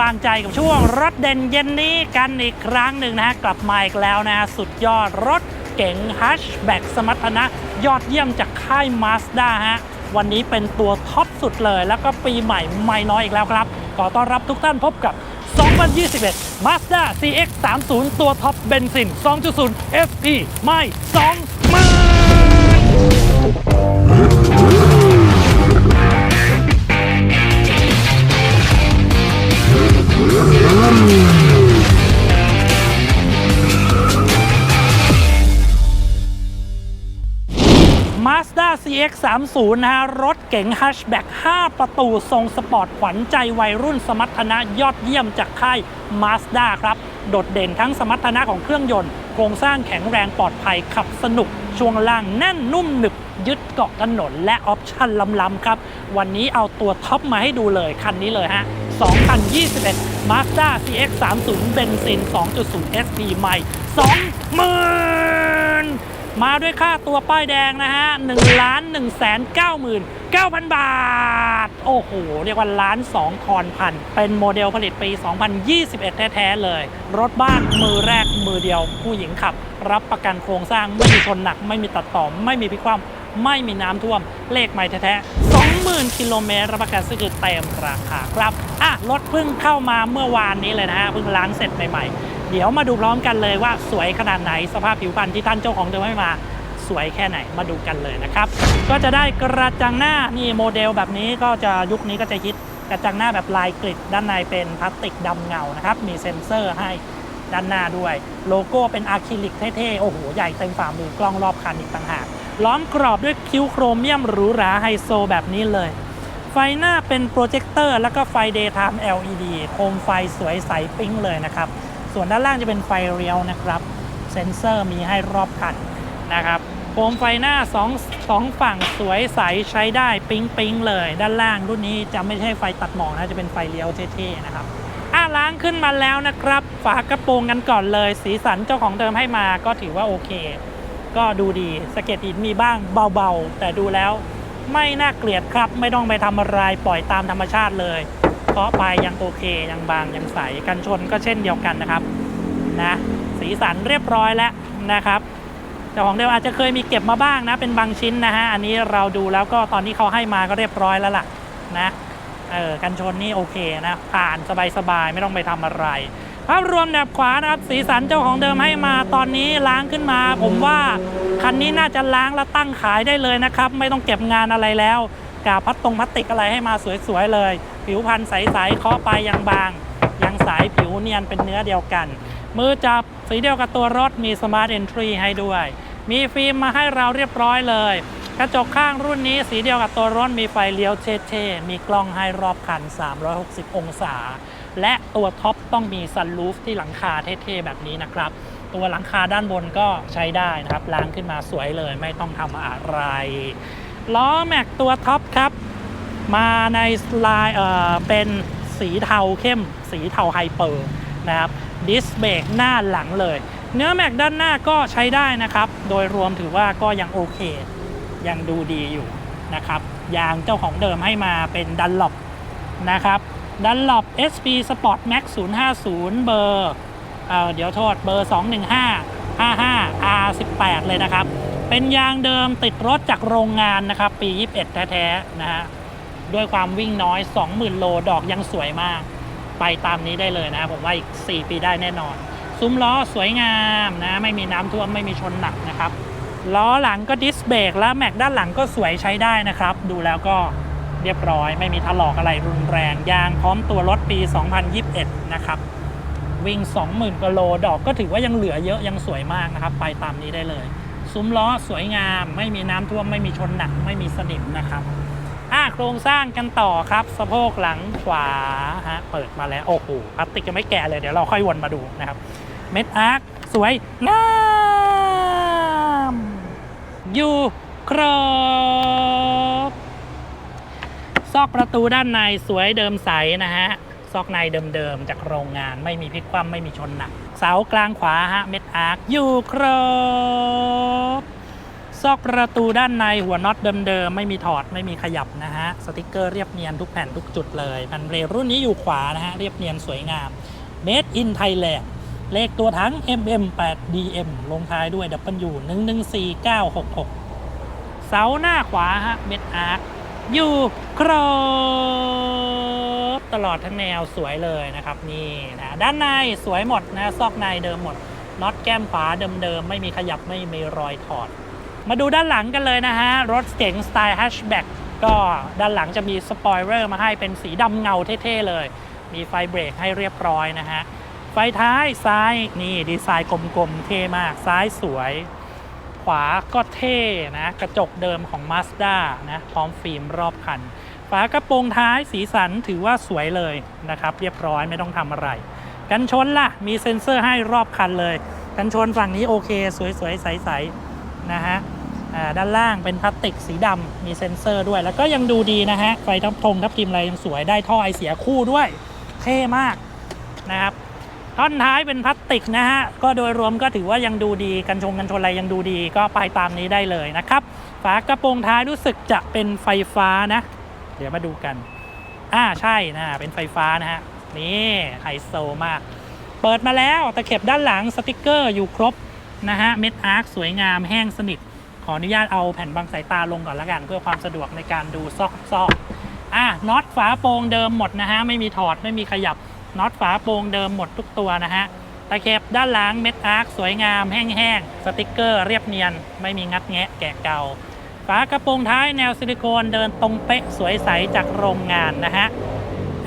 วางใจกับช่วงรถเด่นเย็นนี้กันอีกครั้งหนึ่งนะฮะกลับมาอีกแล้วนะฮะสุดยอดรถเก๋งฮัชแบ็กสมรรถนะยอดเยี่ยมจากค่ายมาสด้าฮะวันนี้เป็นตัวท็อปสุดเลย แล้วก็ปีใหม่ไม่น้อยอีกแล้วครับ ขอต้อนรับทุกท่านพบกับ 2021 Mazda CX-30 ตัวท็อปเบนซิน 2.0 FP ไม่2มือ Mazda CX-30 นะฮะ รถเก๋งฮัชแบ็ก5 ประตูทรงสปอร์ตขวัญใจวัยรุ่นสมรรถนะยอดเยี่ยมจากค่าย Mazda ครับ โดดเด่นทั้งสมรรถนะของเครื่องยนต์ โครงสร้างแข็งแรงปลอดภัยขับสนุก ช่วงล่างแน่นนุ่มหนึบ ยึดเกาะถนนและออปชั่นล้ำๆครับ วันนี้เอาตัวท็อปมาให้ดูเลยคันนี้เลยฮะ 2021 Mazda CX-30 เบนซิน 2.0 SP ใหม่ 20,000 มาด้วยค่าตัวป้ายแดงนะฮะ 1 1 9 9 0 0 0 บาท โอ้โห เรียกว่าล้าน2คอนพัน เป็นโมเดลผลิตปี 2021 แท้ ๆ เลย รถบ้านมือแรกมือเดียว ผู้หญิงขับ รับประกันโครงสร้างไม่มีชนหนัก ไม่มีตัดต่อ ไม่มีพิกคว่ำ ไม่มีน้ำท่วม เลขไม่แท้ๆ20,000กิโลเมตรรับประกันซื้อคือเต็มราคาครับอะรถเพิ่งเข้ามาเมื่อวานนี้เลยนะฮะเพิ่งล้างเสร็จใหม่ๆ เดี๋ยวมาดูพร้อมกันเลยว่าสวยขนาดไหนสภาพผิวพรรณที่ท่านเจ้าของเดิมให้มาสวยแค่ไหนมาดูกันเลยนะครับ ก็จะได้กระจังหน้านี่โมเดลแบบนี้ก็จะยุคนี้ก็จะฮิตกระจังหน้าแบบลายกริดด้านในเป็นพลาสติกดำเงานะครับมีเซ็นเซอร์ให้ด้านหน้าด้วย โลโก้เป็นอะคริลิกเท่ๆ โอ้โห ใหญ่เต็มฝ่ามือกล้องรอบคันอีกต่างหาก ล้อมกรอบด้วยคิ้วโครเมียมหรูหราไฮโซแบบนี้เลย ไฟหน้าเป็นโปรเจคเตอร์แล้วก็ไฟ Daytime LED โคมไฟสวยใสปิ๊งเลยนะครับ ส่วนด้านล่างจะเป็นไฟเรียวนะครับ เซ็นเซอร์มีให้รอบคันนะครับโคมไฟหน้า2 2ฝั่งสวยใสใช้ได้ปิ๊งปิ๊งเลย ด้านล่างรุ่นนี้จะไม่ใช่ไฟตัดหมอกนะ จะเป็นไฟเลี้ยวเท่ๆนะครับอะล้างขึ้นมาแล้วนะครับ ฝากระโปรงกันก่อนเลย สีสันเจ้าของเดิมให้มาก็ถือว่าโอเค ก็ดูดีสะเก็ดหินมีบ้างเบาๆ แต่ดูแล้วไม่น่าเกลียดครับ ไม่ต้องไปทำอะไรปล่อยตามธรรมชาติเลยเคาะไปยังโอเคยังบางยังใสกันชนก็เช่นเดียวกันนะครับนะสีสันเรียบร้อยแล้วนะครับเจ้าของเดิมอาจจะเคยมีเก็บมาบ้างนะ เป็นบางชิ้นนะฮะ อันนี้เราดูแล้วก็ตอนที่เขาให้มาก็เรียบร้อยแล้วล่ะนะเออกันชนนี่โอเคนะ ผ่านสบายๆ ไม่ต้องไปทำอะไร ภาพรวมแนบขวานะครับสีสันเจ้าของเดิมให้มาตอนนี้ล้างขึ้นมา ผมว่าคันนี้น่าจะล้างแล้วตั้งขายได้เลยนะครับ ไม่ต้องเก็บงานอะไรแล้วกาพัดตรงพลาสติกอะไรให้มาสวยๆเลย ผิวพันธ์ใสๆเคาะไปยังบางยังใสผิวเนียนเป็นเนื้อเดียวกัน มือจับสีเดียวกับตัวรถมี Smart Entry ให้ด้วย มีฟิล์มมาให้เราเรียบร้อยเลยกระจกข้างรุ่นนี้สีเดียวกับตัวรถมีไฟเลี้ยวเท่ๆมีกล้องให้รอบคัน 360 องศา และตัวท็อปต้องมีซันรูฟที่หลังคาเท่ๆแบบนี้นะครับ ตัวหลังคาด้านบนก็ใช้ได้นะครับล้างขึ้นมาสวยเลยไม่ต้องทำอะไร ล้อแม็กตัวท็อปครับ มาในลายเอ่อเป็นสีเทาเข้ม สีเทาไฮเปอร์นะครับดิสเบรกหน้าหลังเลย เนื้อแม็กด้านหน้าก็ใช้ได้นะครับ โดยรวมถือว่าก็ยังโอเค ยังดูดีอยู่นะครับยางเจ้าของเดิมให้มาเป็นดันหลบนะครับ ดันหลบ SP Sport Max 050 เบอร์เอ่อเดี๋ยวโทษเบอร์ 215 55 R18 เลยนะครับ เป็นยางเดิมติดรถจากโรงงานนะครับ ปี 21 แท้ๆนะฮะด้วยความวิ่งน้อย 20,000 โลดอกยังสวยมาก ไปตามนี้ได้เลยนะผมว่าอีก 4 ปีได้แน่นอน ซุ้มล้อสวยงามนะ ไม่มีน้ำท่วมไม่มีชนหนักนะครับล้อหลังก็ดิสเบรกและแม็กด้านหลังก็สวยใช้ได้นะครับ ดูแล้วก็ เรียบร้อย ไม่มีถลอกอะไรรุนแรง ยางพร้อมตัวรถปี 2021 นะครับ วิ่ง 20,000กโลดอกก็ถือว่ายังเหลือเยอะยังสวยมากนะครับ ไปตามนี้ได้เลย ซุ้มล้อสวยงาม ไม่มีน้ำท่วม ไม่มีชนหนัก ไม่มีสนิมนะครับอะโครงสร้างกันต่อครับ สะโพกหลังขวาฮะเปิดมาแล้วโอ้โหพลาสติกยังไม่แกะเลยเดี๋ยวเราค่อยวนมาดูนะครับเม็ดอาร์คสวยงามอยู่ครบ ซอกประตูด้านในสวยเดิมใสนะฮะ ซอกในเดิมๆ จากโรงงานไม่มีพลิกคว่ำไม่มีชนหนัก เสากลางขวาฮะเม็ดอาร์คอยู่ครบ ซอกประตูด้านในหัวน็อตเดิมๆ ไม่มีถอดไม่มีขยับนะฮะ สติกเกอร์เรียบเนียนทุกแผ่นทุกจุดเลยแผ่นเรรุ่นนี้อยู่ขวานะฮะ เรียบเนียนสวยงาม Made in Thailand เลขตัวถัง MM8DM ลงท้ายด้วย W 114966 เสาหน้าขวาฮะเม็ดอาร์ค อยู่ครบตลอดทั้งแนวสวยเลยนะครับนี่นะด้านในสวยหมดนะซอกในเดิมหมดน็อตแก้มขวาเดิมๆไม่มีขยับไม่มีรอยถอด มาดูด้านหลังกันเลยนะฮะ รถเก๋งสไตล์แฮชแบ็กก็ด้านหลังจะมีสปอยเลอร์มาให้เป็นสีดำเงาเท่ๆเลย มีไฟเบรกให้เรียบร้อยนะฮะ ไฟท้ายซ้ายนี่ดีไซน์กลมๆเท่มากซ้ายสวย ขวาก็เท่นะ กระจกเดิมของ Mazda นะพร้อมฟิล์มรอบคัน ฝากระโปรงท้ายสีสันถือว่าสวยเลยนะครับ เรียบร้อยไม่ต้องทำอะไร กันชนล่ะ มีเซ็นเซอร์ให้รอบคันเลย กันชนฝั่งนี้โอเค สวยๆ ใสๆ นะฮะด้านล่างเป็นพลาสติกสีดำมีเซ็นเซอร์ด้วย แล้วก็ยังดูดีนะฮะ ไฟทับทงทับทิมอะไรยังสวยได้ท่อไอเสียคู่ด้วย เท่มากนะครับ ท่อนท้ายเป็นพลาสติกนะฮะ ก็โดยรวมก็ถือว่ายังดูดีกันชงกันชนอะไรยังดูดีก็ไปตามนี้ได้เลยนะครับ ฝากระโปรงท้ายรู้สึกจะเป็นไฟฟ้านะ เดี๋ยวมาดูกัน อ่าใช่นะเป็นไฟฟ้านะฮะ นี่ไฮโซมาก เปิดมาแล้วตะเข็บด้านหลังสติกเกอร์อยู่ครบนะฮะ เม็ดอาร์คสวยงามแห้งสนิท ขออนุญาตเอาแผ่นบังสายตาลงก่อนละกัน เพื่อความสะดวกในการดูซอกซอกอะน็อตฝาโปรงเดิมหมดนะฮะ ไม่มีถอดไม่มีขยับ น็อตฝาโปรงเดิมหมดทุกตัวนะฮะตะเข็บด้านหลังเม็ดอาร์คสวยงามแห้งๆสติกเกอร์เรียบเนียน ไม่มีงัดแงะแกะเก่าฝากระโปรงท้ายแนวซิลิโคนเดินตรงเป๊ะสวยใสจากโรงงานนะฮะ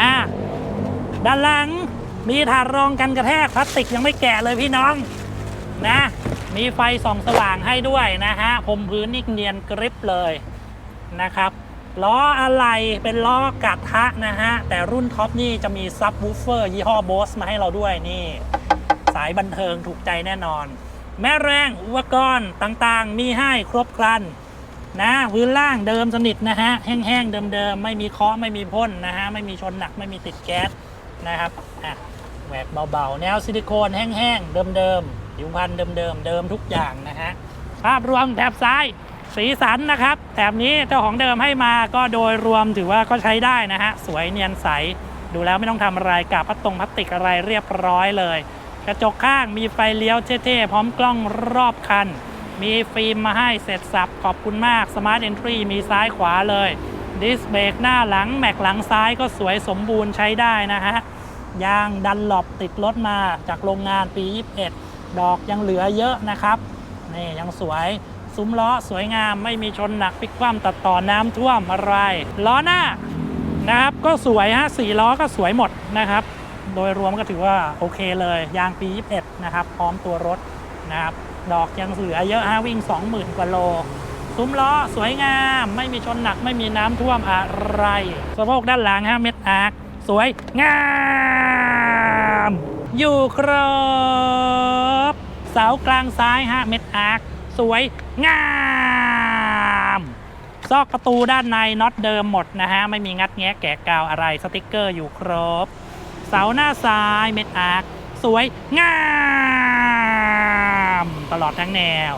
อะด้านหลังมีถาดรองกันกระแทกพลาสติกยังไม่แกะเลยพี่น้องนะมีไฟส่องสว่างให้ด้วยนะฮะพรมพื้นนี่เนียนกริบเลยนะครับ ล้ออะไรเป็นล้อกระทะนะฮะ แต่รุ่นท็อปนี่จะมีซับวูฟเฟอร์ยี่ห้อโบสมาให้เราด้วยนี่ สายบันเทิงถูกใจแน่นอน แม่แรงอุปกรณ์ต่างๆ มีให้ครบครันนะพื้นล่างเดิมสนิทนะฮะ แห้งๆ เดิมๆ ไม่มีเคาะไม่มีพ่นนะฮะ ไม่มีชนหนักไม่มีติดแก๊สนะครับอะแหวกเบาๆ แนวซิลิโคนแห้งๆ เดิมๆผิวพันธุ์เดิมๆ เดิมทุกอย่างนะฮะภาพรวมแถบซ้าย สีสันนะครับแถบนี้เจ้าของเดิมให้มาก็โดยรวมถือว่าก็ใช้ได้นะฮะสวยเนียนใส ดูแล้วไม่ต้องทำอะไรกับพัดตรงพลาสติกอะไรเรียบร้อยเลย กระจกข้างมีไฟเลี้ยวเท่ๆ พร้อมกล้องรอบคัน มีฟิล์มมาให้เสร็จสับขอบคุณมาก Smart Entry มีซ้ายขวาเลยดิสเบรกหน้าหลังแม็กหลังซ้ายก็สวยสมบูรณ์ใช้ได้นะฮะยางดันหลบติดรถมาจากโรงงานปี 21 ดอกยังเหลือเยอะนะครับนี่ยังสวย ซุ้มล้อสวยงามไม่มีชนหนักพลิกคว่ำตัดต่อน้ำท่วมอะไรล้อหน้านะครับก็สวยฮะสี่ล้อก็สวยหมดนะครับ โดยรวมก็ถือว่าโอเคเลยยางปี 21 นะครับ พร้อมตัวรถนะครับ ดอกยังเหลือเยอะฮะวิ่ง 20,000 กว่าโล ซุ้มล้อสวยงาม ไม่มีชนหนักไม่มีน้ำท่วมอะไรสะโพกด้านหลังฮะเม็ดอาร์คสวยงาม อยู่ครบเสากลางซ้ายฮะเม็ดอาร์ค สวยงามซอกประตูด้านในน็อตเดิมหมดนะฮะ ไม่มีงัดแงะแกะกาวอะไรสติกเกอร์อยู่ครบ เสาหน้าซ้ายเม็ดอาร์คสวยงามตลอดทั้งแนว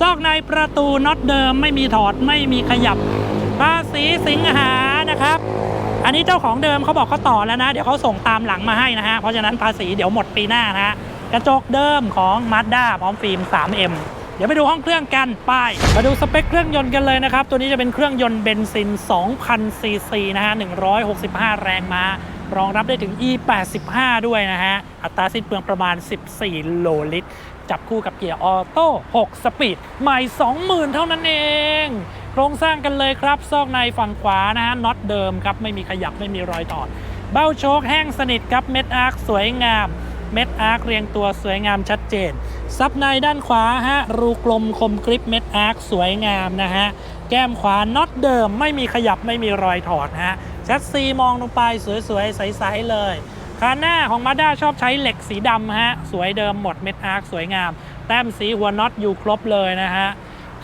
ซอกในประตูน็อตเดิมไม่มีถอดไม่มีขยับภาษีสิงหานะครับ อันนี้เจ้าของเดิมเขาบอกเขาต่อแล้วนะ เดี๋ยวเขาส่งตามหลังมาให้นะฮะ เพราะฉะนั้นภาษีเดี๋ยวหมดปีหน้านะฮะ กระจกเดิมของ Mazda พร้อมฟิล์ม 3M เดี๋ยวไปดูห้องเครื่องกันไป มาดูสเปคเครื่องยนต์กันเลยนะครับ ตัวนี้จะเป็นเครื่องยนต์เบนซิน 2,000 ซีซีนะฮะ 165 แรงม้ารองรับได้ถึง E85 ด้วยนะฮะ อัตราสิ้นเปลืองประมาณ 14 โลลิตร จับคู่กับเกียร์ออโต้ 6 สปีด ใหม่ 20,000 เท่านั้นเอง โครงสร้างกันเลยครับ ซอกในฝั่งขวานะฮะ น็อตเดิมครับ ไม่มีขยับ ไม่มีรอยต่อ เบ้าโชคแห้งสนิทครับ เม็ดอาร์คสวยงาม เม็ดอาร์คเรียงตัวสวยงามชัดเจน ซับในด้านขวาฮะรูกลมคมกริปเม็ดอาร์คสวยงามนะฮะแก้มขวาน็อตเดิมไม่มีขยับไม่มีรอยถอดฮะแชสซีมองลงไปสวยๆ ใสๆเลยคานหน้าของมาด้าชอบใช้เหล็กสีดำฮะสวยเดิมหมดเม็ดอาร์คสวยงาม แต้มสีหัวน็อตอยู่ครบเลยนะฮะ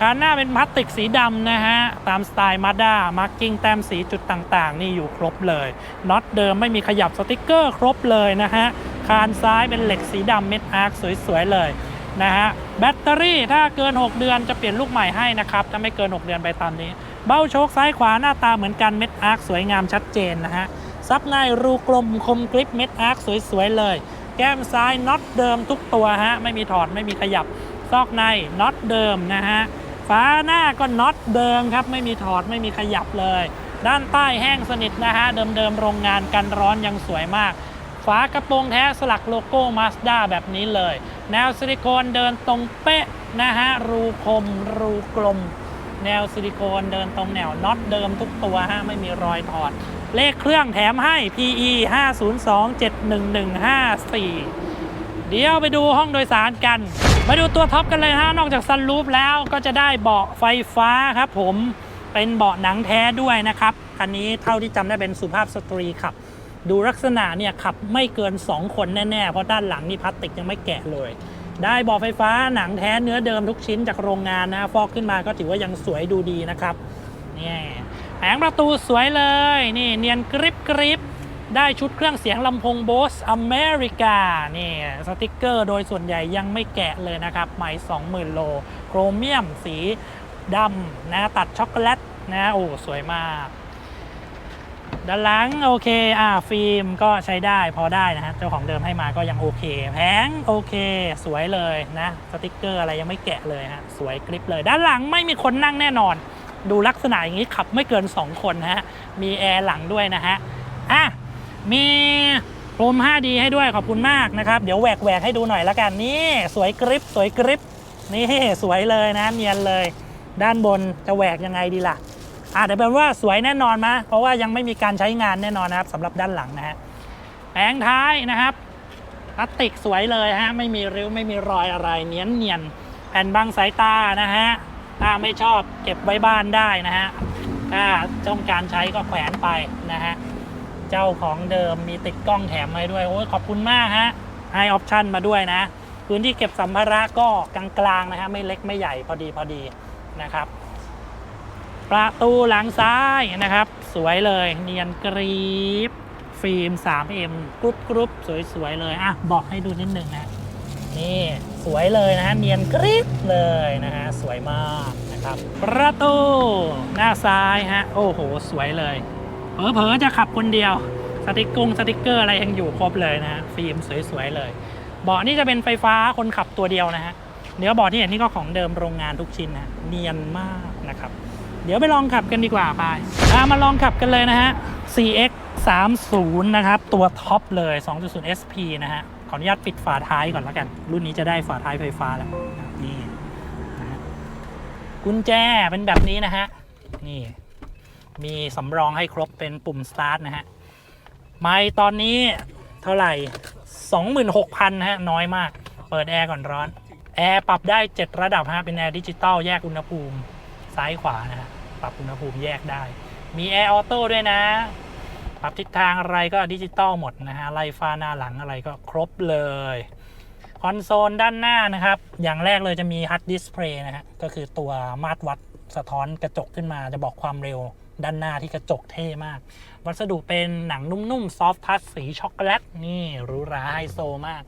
คานหน้าเป็นพลาสติกสีดำนะฮะตามสไตล์มาด้ามาร์กิ้งแต้มสีจุดต่างๆ นี่อยู่ครบเลยน็อตเดิมไม่มีขยับสติกเกอร์ครบเลยนะฮะคานซ้ายเป็นเหล็กสีดำเม็ดอาร์คสวยๆเลย นะฮะแบตเตอรี่ถ้าเกิน 6 เดือนจะเปลี่ยนลูกใหม่ให้นะครับถ้าไม่เกิน 6 เดือนไปตามนี้ เบ้าโชคซ้ายขวาหน้าตาเหมือนกันเม็ดอาร์คสวยงามชัดเจนนะฮะซับในรูกลมคมกริปเม็ดอาร์คสวยๆเลย แก้มซ้ายน็อตเดิมทุกตัวฮะไม่มีถอดไม่มีขยับซอกในน็อตเดิมนะฮะฝาหน้าก็น็อตเดิมครับไม่มีถอดไม่มีขยับเลย ด้านใต้แห้งสนิทนะฮะเดิมๆโรงงานกันร้อนยังสวยมาก ฝากระโปรงแท้สลักโลโก้ Mazda แบบนี้เลย แนวซิลิโคนเดินตรงเป๊ะนะฮะ รูคม รูกลม แนวซิลิโคนเดินตรงแนวน็อตเดิมทุกตัวฮะ ไม่มีรอยถอด เลขเครื่องแถมให้ PE 502-71154 เดี๋ยวไปดูห้องโดยสารกัน มาดูตัวท็อปกันเลยฮะ นอกจากซันรูฟแล้วก็จะได้เบาะไฟฟ้าครับผม เป็นเบาะหนังแท้ด้วยนะครับ คันนี้เท่าที่จำได้เป็นสุภาพสตรีขับ ดูลักษณะเนี่ยขับไม่เกิน 2 คนแน่ๆ เพราะด้านหลังนี่พลาสติกยังไม่แกะเลย ได้บาะไฟฟ้าหนังแท้เนื้อเดิมทุกชิ้นจากโรงงานนะฟอกขึ้นมาก็ถือว่ายังสวยดูดีนะครับนี่แผงประตูสวยเลยนี่เนียนกริบกริบได้ชุดเครื่องเสียงลำโพงโบสอเมริกานี่สติกเกอร์โดยส่วนใหญ่ยังไม่แกะเลยนะครับใหม่ 20,000 โล โครเมียมสีดำนะตัดช็อกโกแลตนะโอ้สวยมาก ด้านหลังโอเคอ่าฟิล์มก็ใช้ได้พอได้นะฮะเจ้าของเดิมให้มาก็ยังโอเคแผงโอเค สวยเลยนะสติกเกอร์อะไรยังไม่แกะเลยฮะสวยกริปเลย ด้านหลังไม่มีคนนั่งแน่นอน ดูลักษณะอย่างนี้ขับไม่เกิน 2 คนฮะมีแอร์หลังด้วยนะฮะอะมีโครม 5D ให้ด้วยขอบคุณมากนะครับ เดี๋ยวแหวกแหวกให้ดูหน่อยละกันนี่สวยกริปสวยกริปนี่สวยเลยนะเนียนเลย ด้านบนจะแหวกยังไงดีล่ะ อาจจะเป็นว่าสวยแน่นอนมะเพราะว่ายังไม่มีการใช้งานแน่นอนนะครับสำหรับด้านหลังนะฮะแผงท้ายนะครับพลาสติกสวยเลยฮะไม่มีริ้วไม่มีรอยอะไรเนียนเนียนแผ่นบังสายตานะฮะถ้าไม่ชอบเก็บไว้บ้านได้นะฮะถ้าต้องการใช้ก็แขวนไปนะฮะเจ้าของเดิมมีติดกล้องแถมมาด้วยโอ้ยขอบคุณมากฮะให้ออปชั่นมาด้วยนะ พื้นที่เก็บสัมภาระก็กลางๆนะฮะไม่เล็กไม่ใหญ่พอดีพอดีนะครับ ประตูหลังซ้ายนะครับ สวยเลยเนียนกรีบฟิล์ม 3M กรุ๊ปกรุ๊ปสวย ๆ เลย อะ บอกให้ดูนิดนึงนะ นี่ สวยเลยนะฮะ เนียนกรีบเลยนะฮะ สวยมากนะครับ ประตู หน้าซ้ายฮะ โอ้โห สวยเลย เผลอๆจะขับคนเดียว สติกกงสติกเกอร์อะไรยังอยู่ครบเลยนะฮะฟิล์มสวย ๆ เลย เบาะนี่จะเป็นไฟฟ้าคนขับตัวเดียวนะฮะเดี๋ยวเบาะที่เห็นนี่ก็ของเดิมโรงงานทุกชิ้นนะเนียนมากนะครับ เดี๋ยวไปลองขับกันดีกว่าไปมาลองขับกันเลยนะฮะ CX 30นะครับ ตัวท็อปเลย 2.0 SP นะฮะ ขออนุญาตปิดฝาท้ายก่อนแล้วกัน รุ่นนี้จะได้ฝาท้ายไฟฟ้าแล้วนี่นะกุญแจเป็นแบบนี้นะฮะ นี่ มีสำรองให้ครบเป็นปุ่มสตาร์ทนะฮะ ไม่ตอนนี้เท่าไหร่ 26,000นะฮะ น้อยมาก เปิดแอร์ก่อนร้อน แอร์ปรับได้ 7 ระดับฮะ เป็นแอร์ดิจิตอลแยกอุณหภูมิ ซ้ายขวานะฮะปรับอุณหภูมิแยกได้ มีแอร์ออโต้ด้วยนะ ปรับทิศทางอะไรก็ดิจิตอลหมดนะฮะไล่ฟ้าหน้าหลังอะไรก็ครบเลยคอนโซลด้านหน้านะครับ อย่างแรกเลยจะมีฮัดดิสเพลย์นะฮะก็คือตัวมาตรวัดสะท้อนกระจกขึ้นมาจะบอกความเร็วด้านหน้าที่กระจกเท่มาก วัสดุเป็นหนังนุ่มๆ ซอฟทัชสีช็อกโกแลต นี่หรูหราไฮโซมาก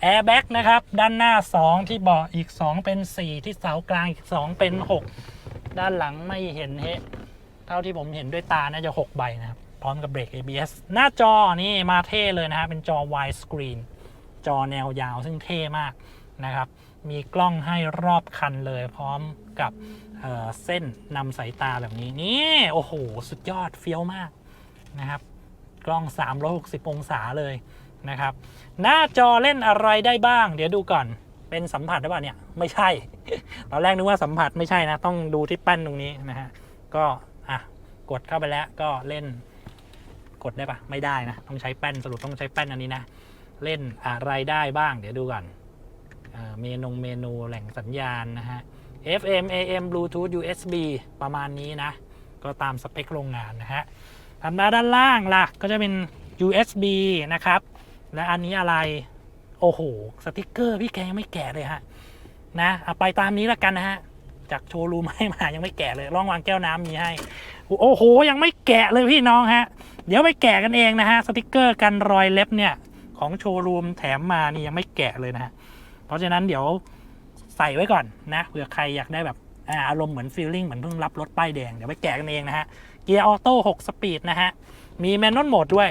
แอร์แบ็กนะครับ ด้านหน้า 2 ที่เบาะอีก 2 เป็น 4 ที่เสากลางอีก 2 เป็น 6 ด้านหลังไม่เห็นเฮะเท่าที่ผมเห็นด้วยตาน่าจะ 6 ใบนะครับ พร้อมกับเบรก ABS หน้าจอนี่มาเท่เลยนะฮะเป็นจอ wide screen จอแนวยาวซึ่งเท่มากนะครับ มีกล้องให้รอบคันเลยพร้อมกับเเส้นนำสายตาแบบนี้ นี่ โอ้โห สุดยอดเฟี้ยวมากนะครับ กล้อง 360 องศาเลยนะครับ หน้าจอเล่นอะไรได้บ้าง เดี๋ยวดูก่อน เป็นสัมผัสหรือเปล่าเนี่ยไม่ใช่ ตอนแรกนึกว่าสัมผัสไม่ใช่นะ ต้องดูที่แป้นตรงนี้นะฮะก็อะกดเข้าไปแล้วก็เล่นกดได้ปะไม่ได้นะ ต้องใช้แป้นสรุปต้องใช้แป้นอันนี้นะ เล่นอะไรได้บ้าง เดี๋ยวดูก่อนเอ่อเมนูเมนูแหล่งสัญญาณนะฮะ FM AM Bluetooth USB ประมาณนี้นะ ก็ตามสเปคโรงงานนะฮะถัดมาด้านล่างล่ะก็จะเป็น USB นะครับ และอันนี้อะไร โอ้โห สติกเกอร์พี่แกยังไม่แกะเลยฮะ นะเอาไปตามนี้และกันนะฮะ จากโชว์รูมให้มายังไม่แกะเลยร่องวางแก้วน้ำมีให้ โอ้โห ยังไม่แกะเลยพี่น้องฮะ เดี๋ยวไปแกะกันเองนะฮะ สติกเกอร์กันรอยเล็บเนี่ย ของโชว์รูมแถมมานี่ยังไม่แกะเลยนะฮะ เพราะฉะนั้นเดี๋ยวใส่ไว้ก่อนนะเผื่อใครอยากได้แบบอาอารมณ์เหมือนฟีลลิ่งเหมือนเพิ่งรับรถป้ายแดง เดี๋ยวไปแกะกันเองนะฮะ เกียร์ออโต้6สปีดนะฮะ มีแมนนวลโหมดด้วย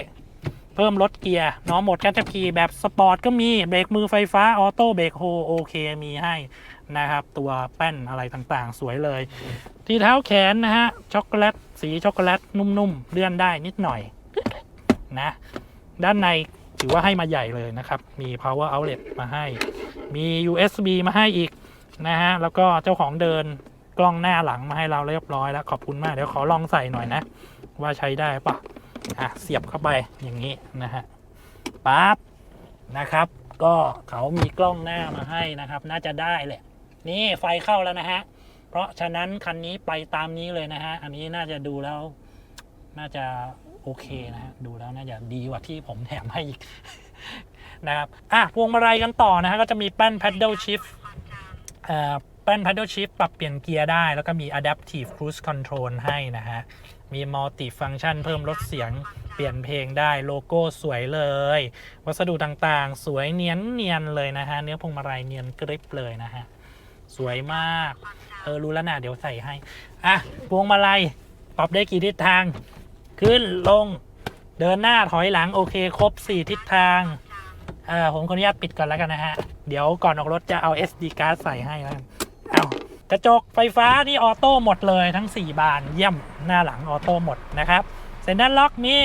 เพิ่มลดเกียร์เน้องหมดการขับขี่แบบสปอร์ตก็มีเบรกมือไฟฟ้าออโต้เบรกโฮโอเคมีให้นะครับ ตัวแป้นอะไรต่างๆ สวยเลย ที่เท้าแขนนะฮะ ช็อกโกแลต สีช็อกโกแลต นุ่มๆ เลื่อนได้นิดหน่อยนะ ด้านในถือว่าให้มาใหญ่เลยนะครับ มี power outlet มาให้ มี USB มาให้อีกนะฮะ แล้วก็เจ้าของเดินกล้องหน้าหลังมาให้เราเรียบร้อยแล้ว ขอบคุณมาก เดี๋ยวขอลองใส่หน่อยนะ ว่าใช้ได้ปะ อะเสียบเข้าไปอย่างนี้นะฮะปั๊บนะครับ ก็เขามีกล้องหน้ามาให้นะครับ น่าจะได้แหละ นี่ไฟเข้าแล้วนะฮะ เพราะฉะนั้นคันนี้ไปตามนี้เลยนะฮะ อันนี้น่าจะดูแล้ว น่าจะโอเคนะฮะ ดูแล้วน่าจะดีกว่าที่ผมแถมให้อีกนะครับ อะพวงมาลัยกันต่อนะฮะ ก็จะมีแป้น paddle shift แป้น paddle shift ปรับเปลี่ยนเกียร์ได้ แล้วก็มี adaptive cruise control ให้นะฮะ มี multi function เพิ่มลดเสียงเปลี่ยนเพลงได้โลโก้สวยเลย วัสดุต่างๆ สวยเนียนเนียนๆเลยนะฮะ เนื้อพวงมาลัยเนียนกริบเลยนะฮะ สวยมาก เออ รู้แล้วนะเดี๋ยวใส่ให้ อะ พวงมาลัยปรับได้กี่ทิศทาง ขึ้นลงเดินหน้าถอยหลังโอเค ครบ 4 ทิศทางเออผมขออนุญาตปิดก่อนแล้วกันนะฮะ เดี๋ยวก่อนออกรถจะเอา SD card ใส่ให้แล้ว กระจกไฟฟ้านี่ออโต้หมดเลยทั้ง 4 บานเยี่ยมหน้าหลังออโต้หมดนะครับเซ็นด้านล็อกมี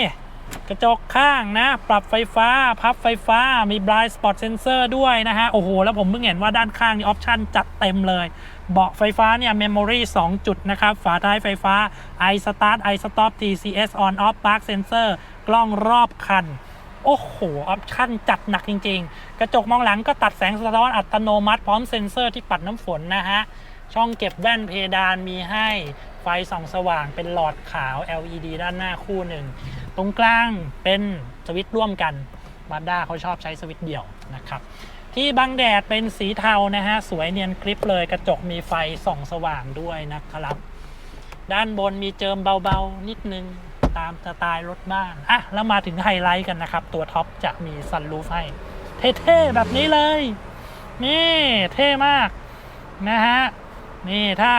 กระจกข้างนะ ปรับไฟฟ้า พับไฟฟ้ามี blind spot sensor ด้วยนะฮะ โอ้โห แล้วผมเพิ่งเห็นว่าด้านข้างนี่ออปชั่นจัดเต็มเลย เบาะไฟฟ้าเนี่ย memory 2 จุดนะครับ ฝาท้ายไฟฟ้า i start i stop TCS on off park sensor กล้องรอบคัน โอ้โห ออปชั่นจัดหนักจริง ๆ กระจกมองหลังก็ตัดแสงสะท้อนอัตโนมัติพร้อมเซ็นเซอร์ที่ปัดน้ำฝนนะฮะ ช่องเก็บแว่นเพดานมีให้ ไฟส่องสว่างเป็นหลอดขาว LED ด้านหน้าคู่หนึ่ง ตรงกลางเป็นสวิตช์ร่วมกันมาด้าเขาชอบใช้สวิตช์เดี่ยวนะครับ ที่บังแดดเป็นสีเทานะฮะ สวยเนียนคลิปเลยกระจกมีไฟส่องสว่างด้วยนะครับ ด้านบนมีเจิมเบาๆ นิดนึงตามสไตล์รถบ้าน อะ แล้วมาถึงไฮไลท์กันนะครับ ตัวท็อปจะมีซันรูฟให้ เท่ ๆ แบบนี้เลย นี่ เท่มากนะฮะ นี่ถ้า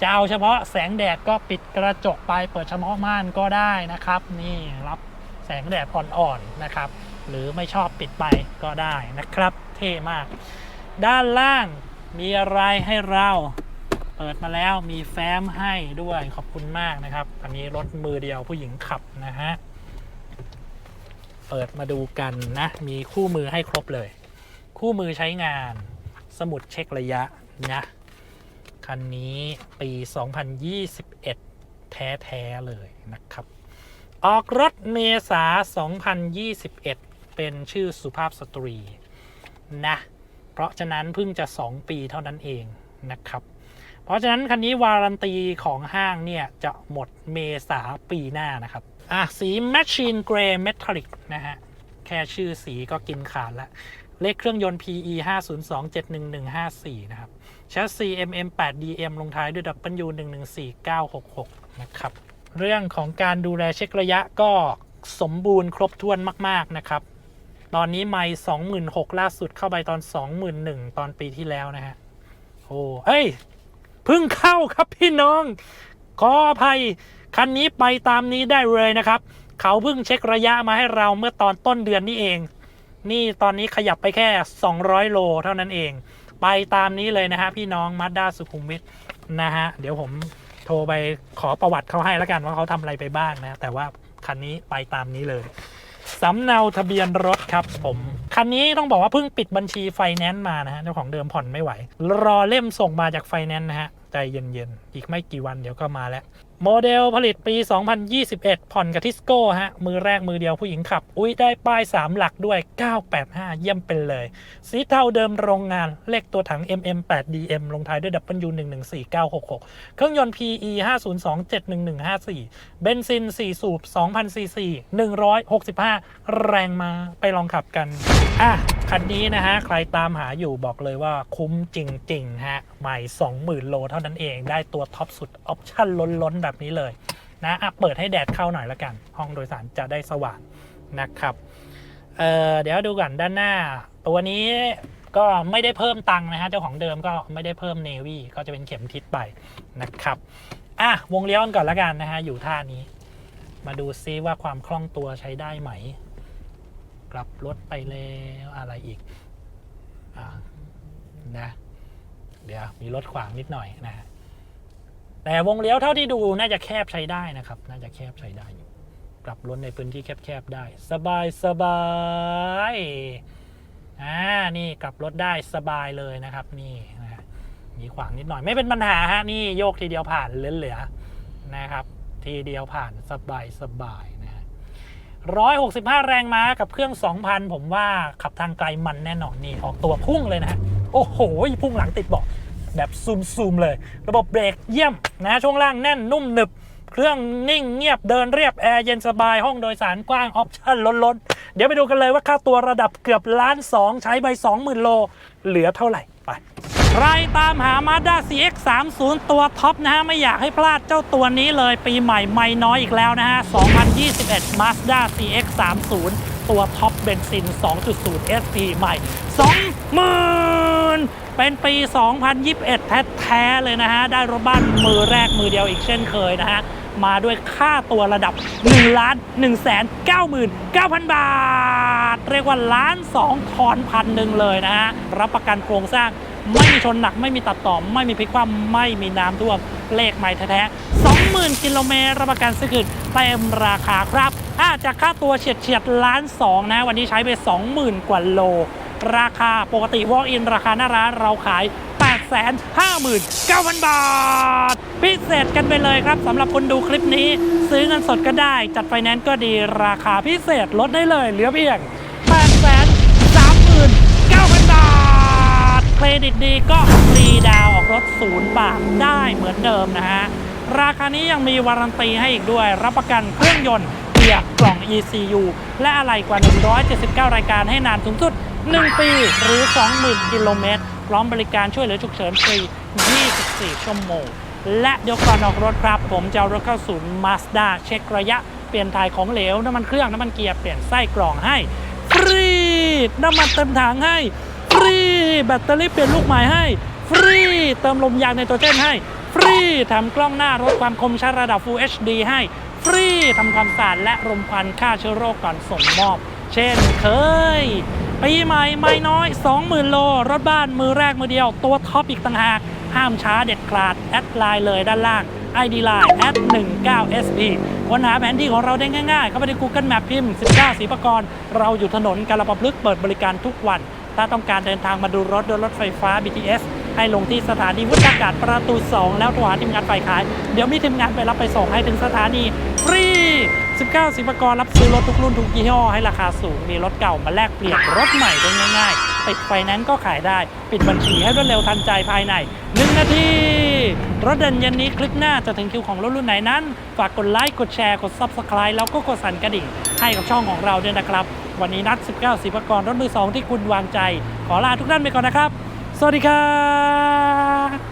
จะเอาเฉพาะแสงแดดก็ปิดกระจกไปเปิดเฉพาะม่านก็ได้นะครับ นี่รับแสงแดดอ่อนๆนะครับ หรือไม่ชอบปิดไปก็ได้นะครับ เท่มาก ด้านล่างมีอะไรให้เราเปิดมาแล้วมีแฟ้มให้ด้วยขอบคุณมากนะครับ อันนี้รถมือเดียวผู้หญิงขับนะฮะ เปิดมาดูกันนะ มีคู่มือให้ครบเลย คู่มือใช้งาน สมุดเช็คระยะนะ คันนี้ปี 2021 แท้ๆเลยนะครับ ออกรถเมษา 2021 เป็นชื่อสุภาพสตรี นะ เพราะฉะนั้นเพิ่งจะ 2 ปีเท่านั้นเองนะครับ เพราะฉะนั้นคันนี้วารันตีของห้างเนี่ย จะหมดเมษาปีหน้านะครับ อะ สี Machine Gray Metallic นะฮะ แค่ชื่อสีก็กินขาดละ เลขเครื่องยนต์ PE 502-71154 นะครับ แชสซี MM8DM ลงท้ายด้วย W 114966 นะครับ เรื่องของการดูแลเช็คระยะก็สมบูรณ์ครบถ้วนมาก ๆ นะครับ ตอนนี้ไม่26,000ล่าสุดเข้าไปตอน 21,000 ตอนปีที่แล้วนะฮะ โอ้เอ้ยเพิ่งเข้าครับพี่น้อง ขออภัย คันนี้ไปตามนี้ได้เลยนะครับ เขาเพิ่งเช็คระยะมาให้เราเมื่อตอนต้นเดือนนี้เอง นี่ตอนนี้ขยับไปแค่ 200 โลเท่านั้นเอง ไปตามนี้เลยนะฮะพี่น้องมาด้าสุขุมวิทนะฮะเดี๋ยวผมโทรไปขอประวัติเขาให้แล้วกันว่าเขาทำอะไรไปบ้างนะแต่ว่าคันนี้ไปตามนี้เลยสำเนาทะเบียนรถครับผมคันนี้ต้องบอกว่าเพิ่งปิดบัญชีไฟแนนซ์มานะฮะเจ้าของเดิมผ่อนไม่ไหว รอเล่มส่งมาจากไฟแนนซ์นะฮะใจเย็นๆอีกไม่กี่วันเดี๋ยวก็มาแล้ว โมเดลผลิตปี 2021 ผ่อนกับทิสโก้ฮะ มือแรกมือเดียวผู้หญิงขับ อุ้ยได้ป้าย 3 หลักด้วย 985 เยี่ยมเป็นเลย สีเทาเดิมโรงงาน เลขตัวถัง MM8DM ลงท้ายด้วย W114966 เครื่องยนต์ PE 502-71154 เบนซิน 4 สูบ 2,000 ซีซี 165 แรงมาไปลองขับกัน อะ คันนี้นะฮะ ใครตามหาอยู่บอกเลยว่าคุ้มจริง ๆ ฮะ ใหม่ 20,000 โลเท่านั้นเองได้ตัวท็อปสุดออปชั่นล้นๆแบบนี้เลยนะอะเปิดให้แดดเข้าหน่อยละกัน ห้องโดยสารจะได้สว่างนะครับเเดี๋ยวดูก่อนด้านหน้า ตัวนี้ก็ไม่ได้เพิ่มตังค์นะฮะเจ้าของเดิมก็ไม่ได้เพิ่มเนวี่ก็จะเป็นเข็มทิศไปนะครับอะวงเลี้ยวก่อนละกันนะฮะอยู่ท่านี้ มาดูซิว่าความคล่องตัวใช้ได้ไหม กลับรถไปแล้วอะไรอีกอ่านะเดี๋ยวมีรถขวางนิดหน่อยนะฮะ แต่วงเลี้ยวเท่าที่ดูน่าจะแคบใช้ได้นะครับ น่าจะแคบใช้ได้อยู่กลับรถในพื้นที่แคบๆได้ สบายสบายอ่านี่กลับรถได้สบายเลยนะครับ นี่นะมีขวางนิดหน่อยไม่เป็นปัญหาฮะนี่โยกทีเดียวผ่านเหลือๆนะครับ ทีเดียวผ่านสบายสบายนะฮะร้อยหกสิบห้าแรงม้ากับเครื่อง 2,000 ผมว่าขับทางไกลมันแน่นอนนี่ออกตัวพุ่งเลยนะฮะโอ้โห พุ่งหลังติดเบาะ แบบซูมซูมๆเลย ระบบเบรกเยี่ยมนะช่วงล่างแน่นนุ่มหนึบ เครื่องนิ่งเงียบเดินเรียบ แอร์เย็นสบายห้องโดยสารกว้างออปชั่นล้นๆ เดี๋ยวไปดูกันเลยว่าค่าตัวระดับเกือบล้านสองใช้ไป20,000 โล เหลือเท่าไหร่ ไปใครตามหา Mazda CX 3 0 ตัวท็อปนะฮะ ไม่อยากให้พลาดเจ้าตัวนี้เลยปีใหม่ไม่น้อยอีกแล้วนะฮะ 2021 Mazda CX 3 0 ตัวท็อปเบนซิน 2.0 SP ใหม่ 20,000 เป็นปี 2021 แท้ๆเลยนะฮะ ได้รถบ้านมือแรกมือเดียวอีกเช่นเคยนะฮะ มาด้วยค่าตัวระดับ1ล้าน1 9 9 0 0 0 บาท เรียกว่าล้าน2ทอนพันหนึ่งเลยนะฮะ รับประกันโครงสร้างไม่มีชนหนักไม่มีตัดต่อ ไม่มีพลิกคว่ำไม่มีน้ำท่วมเลขใหม่แท้ๆ20,000 กิโลเมตรรับประกันซื้อคืนเต็มราคาครับถ้าจากค่าตัวเฉียดเฉียดๆล้านสองนะ วันนี้ใช้ไป 20,000 กว่าโล ราคาปกติ Walk-in ราคาหน้าร้านเราขาย 859,000 บาท พิเศษกันไปเลยครับสำหรับคนดูคลิปนี้ ซื้อเงินสดก็ได้ จัดไฟแนนซ์ก็ดีราคาพิเศษลดได้เลยเหลือเพียง 839,000 บาท เครดิตดีก็ฟรีดาวออกรถศูนย์บาทได้เหมือนเดิมนะฮะ ราคานี้ยังมีวารันตีให้อีกด้วย รับประกันเครื่องยนต์เกียร์กล่อง ECU และอะไรกว่า 179 รายการให้นานสูงสุด 1 ปีหรือ 20,000 กิโลเมตร พร้อมบริการช่วยเหลือฉุกเฉินฟรี 24 ชั่วโมง และเดี๋ยวก่อนออกรถครับ ผมจะเอารถเข้าศูนย์ Mazda เช็คระยะเปลี่ยนถ่ายของเหลว น้ำมันเครื่อง น้ำมันเกียร์ เปลี่ยนไส้กรองให้ฟรีน้ำมันเต็มถังให้ฟรีแบตเตอรี่เปลี่ยนลูกใหม่ให้ฟรีเติมลมยางในตัวเจนให้ฟรีทำกล้องหน้ารถความคมชัดระดับ Full HD ให้ฟรีทำความสะอาดและรมควันฆ่าเชื้อโรคก่อนส่งมอบ เช่นเคย ปีใหม่ไม่น้อย 20,000 โล รถบ้านมือแรกมือเดียว ตัวท็อปอีกต่างหาก ห้ามช้าเด็ดขาด แอดไลน์เลยด้านล่าง ID Line แอด19 SP ค้นหาแผนที่ของเราได้ง่ายๆ เข้าไปใน Google Map พิมพ์ 19สีประกรณ์เราอยู่ถนนกาลปะพลึกเปิดบริการทุกวัน ถ้าต้องการเดินทางมาดูรถโดยรถไฟฟ้า BTS ให้ลงที่สถานีวุฒากาศประตู 2 แล้วโทรหาทีมงานฝ่ายขาย เดี๋ยวมีทีมงานไปรับไปส่งให้ถึงสถานีฟรี 19 สิบประกรรับซื้อรถทุกรุ่นทุกยี่ห้อให้ราคาสูง มีรถเก่ามาแลกเปลี่ยนรถใหม่ได้ง่ายๆติดไฟแนนซ์ก็ขายได้ ปิดบัญชีให้รวดเร็วทันใจภายใน 1 นาที รถเด่นเย็นนี้คลิปหน้าจะถึงคิวของรถรุ่นไหนนั้น ฝากกดไลค์ กดแชร์ กด Subscribe แล้วก็กดสั่นกระดิ่ง ให้กับช่องของเราด้วยนะครับ วันนี้นัด 19 สิบประกรรถมือสองที่คุณวางใจ ขอลาทุกท่านไปก่อนนะครับ สวัสดีครับ